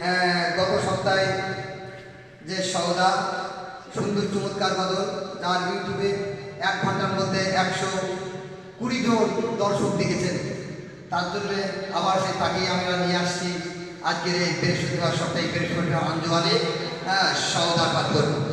হ্যাঁ, গত সপ্তাহে যে সওদা, সুন্দর চমৎকার বদল, তার ইউটিউবে এক ঘণ্টার মধ্যে একশো কুড়ি জন দর্শক দেখেছেন। তার জন্য আবার সেই তাকেই আমরা নিয়ে আসছি। আজকের এই বৃহস্পতিবার সপ্তাহে বৃহস্পতিবার হ্যাঁ সওদা পাঠ করব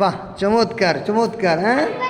वाह चमत्कार चमत्कार हैं?